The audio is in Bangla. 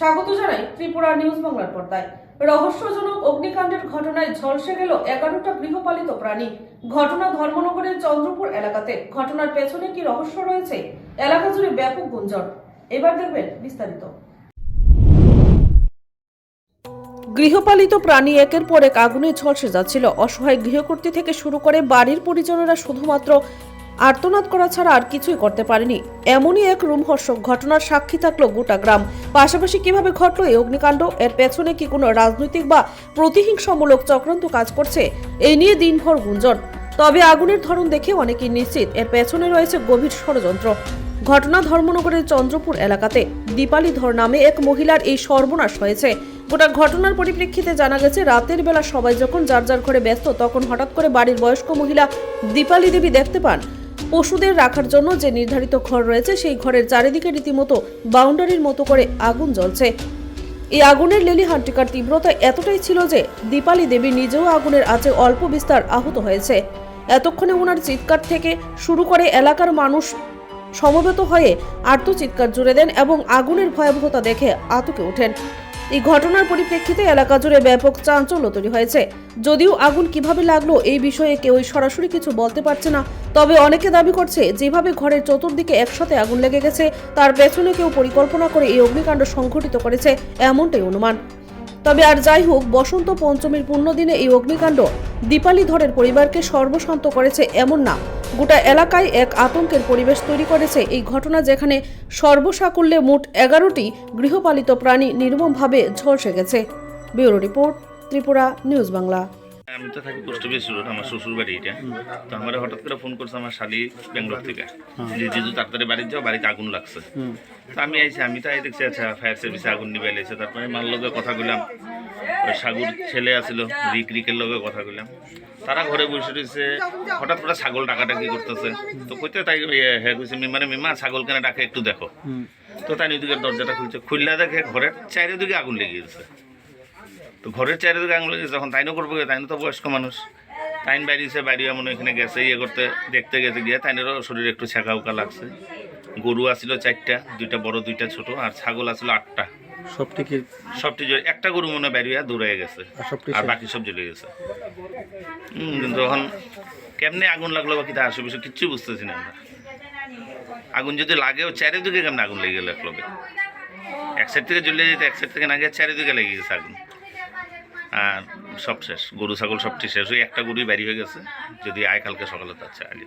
স্বাগত জানাই ত্রিপুরা নিউজ বাংলার পর্দায়। রহস্যজনক অগ্নিকাণ্ডের ঘটনায় ঝলসে গেল এগারোটা গৃহপালিত প্রাণী। ঘটনা ধর্মনগরের চন্দ্রপুর এলাকাতে। ঘটনার পেছনে কি রহস্য রয়েছে? এলাকা জুড়ে ব্যাপক গুঞ্জন। এবার দেখবেন বিস্তারিত। গৃহপালিত প্রাণী একের পর এক আগুনে ঝলসে যাচ্ছিল। অসহায় গৃহকর্ত্রী থেকে শুরু করে বাড়ির পরিজনেরা শুধুমাত্র আর্তনাদ করা ছাড়া আর কিছুই করতে পারেনি। এমনই এক রুমহর্ষক ঘটনার সাক্ষী থাকল গোটা গ্রাম। পাশাপাশি কীভাবে ঘটলো এই অগ্নিকাণ্ড, এর পেছনে কি কোনো রাজনৈতিক বা প্রতিহিংসামূলক চক্রান্ত কাজ করছে, এই নিয়ে দিনভর গুঞ্জন। তবে আগুনের ধরন দেখে অনেকেই নিশ্চিত, এর পেছনে রয়েছে গভীর ষড়যন্ত্র। ঘটনা ধর্মনগরের চন্দ্রপুর এলাকাতে। দীপালি ধর নামে এক মহিলার এই সর্বনাশ হয়েছে। গোটা ঘটনার পরিপ্রেক্ষিতে জানা গেছে, রাতের বেলা সবাই যখন যার যার ঘরে ব্যস্ত, তখন হঠাৎ করে বাড়ির বয়স্ক মহিলা দীপালি দেবী দেখতে পান। পশুদের রাখার জন্য যে নির্ধারিত ঘর রয়েছে, সেই ঘরের চারিদিকে রীতিমতো বাউন্ডারির মতো করে আগুন জ্বলছে। এই আগুনের লেলি হান্টিকার তীব্রতা এতটাই ছিল যে দীপালি দেবী নিজেও আগুনের আঁচে অল্প বিস্তার আহত হয়েছে। এতক্ষণে ওনার চিৎকার থেকে শুরু করে এলাকার মানুষ সমবেত হয়ে আর্তচিৎকার জুড়ে দেন এবং আগুনের ভয়াবহতা দেখে আতকে ওঠেন। এই ঘটনার পরিপ্রেক্ষিতে এলাকা জুড়ে ব্যাপক চাঞ্চল্য তৈরি হয়েছে। যদিও আগুন কীভাবে লাগল এই বিষয়ে কেউ সরাসরি কিছু বলতে পারছে না, তবে অনেকে দাবি করছে যেভাবে ঘরের চতুর্দিকে একসাথে আগুন লেগে গেছে, তার পেছনে কেউ পরিকল্পনা করে এই অগ্নিকাণ্ড সংঘটিত করেছে, এমনটাই অনুমান। তবে আর যাই হোক, বসন্ত পঞ্চমীর পুণ্যদিনে এই অগ্নিকাণ্ড দীপালি ধরের পরিবারকে সর্বশান্ত করেছে এমন না। গোটা এলাকায় এক আতঙ্কের পরিবেশ তৈরি করেছে এই ঘটনা যেখানে সর্বসাকুল্যে মোট এগারোটি গৃহপালিত প্রাণী নির্মমভাবে ঝলসে গেছে। Bureau report, Tripura news Bangla. আমি তো থাকি পোস্ট অফিস আমার শ্বশুর বাড়ি এটা। তো আমার হঠাৎ করে ফোন করছে আমার শালি ব্যাঙ্গালোর থেকে। যে যেহেতু তাড়াতাড়ি বাড়ির যাও বাড়িতে আগুন লাগছে। তো আমি আইছি আমি তো এই দেখছি আচ্ছা ফায়ার সার্ভিসে আগুন নিবে এলেছে তারপরে মার লগে কথা কইলাম। ওই সাগুর ছেলে আছিল রিক রিকের লগে কথা কইলাম। তারা ঘরে বসে রয়েছে হঠাৎ করে ছাগল ডাকাডাকি করতেছে। তো কইতে তাই হ্যাঁ কইছে মিমারে মিমা ছাগল কেন ডাকে একটু দেখো। তো তাই ওইদিকে দরজাটা খুলছে। খুললে দেখে ঘরের চারিদিকে আগুন লেগে গেছে। তো ঘরের চারিদিকে আঙুল গেছে যখন তাইনও করব কি, তাইনও তো বয়স্ক মানুষ। তাইন বাইরেছে বাইরে এমন এখানে গেছে ইয়ে করতে দেখতে গেছে গিয়ে তাইনেরও শরীরে একটু ছেঁকা উকা লাগছে। গরু আসছিল চারটা দুইটা বড় দুইটা ছোট আর ছাগল আসছিল আটটা। সবটি কি? সবটি একটা গরু মনে হয় বাইরে দৌড়ে গেছে আর বাকি সব জ্বলে গেছে। কিন্তু তখন কেমনে আগুন লাগল বা কিতা আসে বিষয় কিচ্ছু বুঝতেছি না আমরা। আগুন যদি লাগেও চারিদিকে কেমনে আগুন লেগে গেল এক লগে এক সাইড থেকে জ্বলে যেতে এক সাইড থেকে না গিয়ে চারিদিকে লেগে গেছে আগুন। আর সব শেষ, গরু, ছাগল সবটি শেষ। ওই একটা গরুই বাড়ি হয়ে গেছে, যদি আয় কালকে সকালে তার চাই